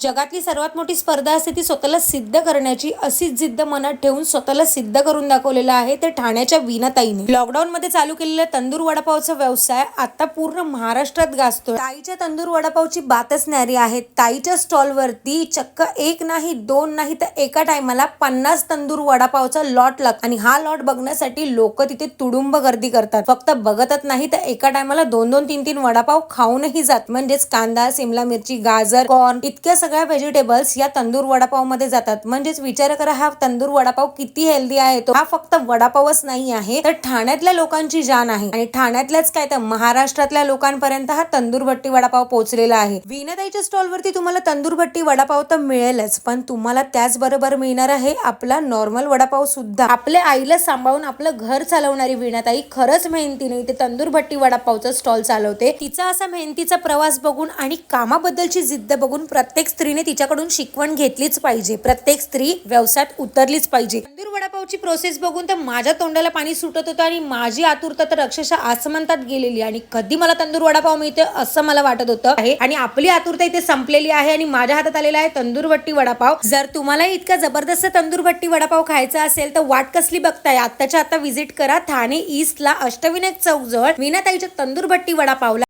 जगातली सर्वात मोठी स्पर्धा असते ती स्वतःला सिद्ध करण्याची अशीच जिद्द मनात ठेवून स्वतःला सिद्ध करून दाखवलेलं आहे ते ठाण्याच्या विनाताईने लॉकडाऊन मध्ये चालू केलेला तंदूर वडापावचा व्यवसाय आता पूर्ण महाराष्ट्रात गाजतोय. ताईच्या तंदूर वडापावची बातच न्यारी आहे. ताईच्या स्टॉलवरती चक्क एक नाही दोन नाही तर एका टायमाला पन्नास तंदूर वडापावचा लॉट लाग आणि हा लॉट बघण्यासाठी लोक तिथे तुडुंब गर्दी करतात. फक्त बघतच नाही तर एका टायमाला दोन दोन तीन तीन वडापाव खाऊनही जात. म्हणजेच कांदा सिमला मिरची गाजर कॉर्न इतक्या सगळ्या व्हेजिटेबल्स या तंदूर वडापावमध्ये जातात. म्हणजेच विचार करा हा तंदूर वडापाव किती हेल्दी आहे? तो हा फक्त वडापावच नाही आहे तर ठाण्यातल्या लोकांची जान आहे. आणि ठाण्यातल्याच काय तर महाराष्ट्रातल्या लोकांपर्यंत हा तंदूर भट्टी वडापाव पोहोचलेला आहे. वीणाताईच्या स्टॉल वरती तुम्हाला तंदूर भट्टी वडापाव तर मिळेलच पण तुम्हाला त्याचबरोबर मिळणार आहे आपला नॉर्मल वडापाव सुद्धा. आपल्या आईला सांभाळून आपलं घर चालवणारी वीणाताई खरंच मेहनतीने ते तंदूर भट्टी वडापावचा स्टॉल चालवते. तिचा असा मेहनतीचा प्रवास बघून आणि कामाबद्दलची जिद्द बघून प्रत्येक स्त्रीने तिच्याकडून शिकवण घेतलीच पाहिजे. प्रत्येक स्त्री व्यवसायात उतरलीच पाहिजे. तंदूर वडापावची प्रोसेस बघून तर माझ्या तोंडाला पाणी सुटत होतं आणि माझी आतुरता तर अक्षरशः आसमंतात गेलेली आणि कधी मला तंदूर वडापाव मिळते असं मला वाटत होतं. आहे आणि आपली आतुरता इथे संपलेली आहे आणि माझ्या हातात आलेला आहे तंदूर भट्टी वडापाव. जर तुम्हाला इतका जबरदस्त तंदूर भट्टी वडापाव खायचा असेल तर वाट कसली बघताय? आत्ताच्या आता व्हिजिट करा. ठाणे ईस्टला अष्टविनायक चौक जवळ मीनाताईच्या तंदूर भट्टी वडापावला.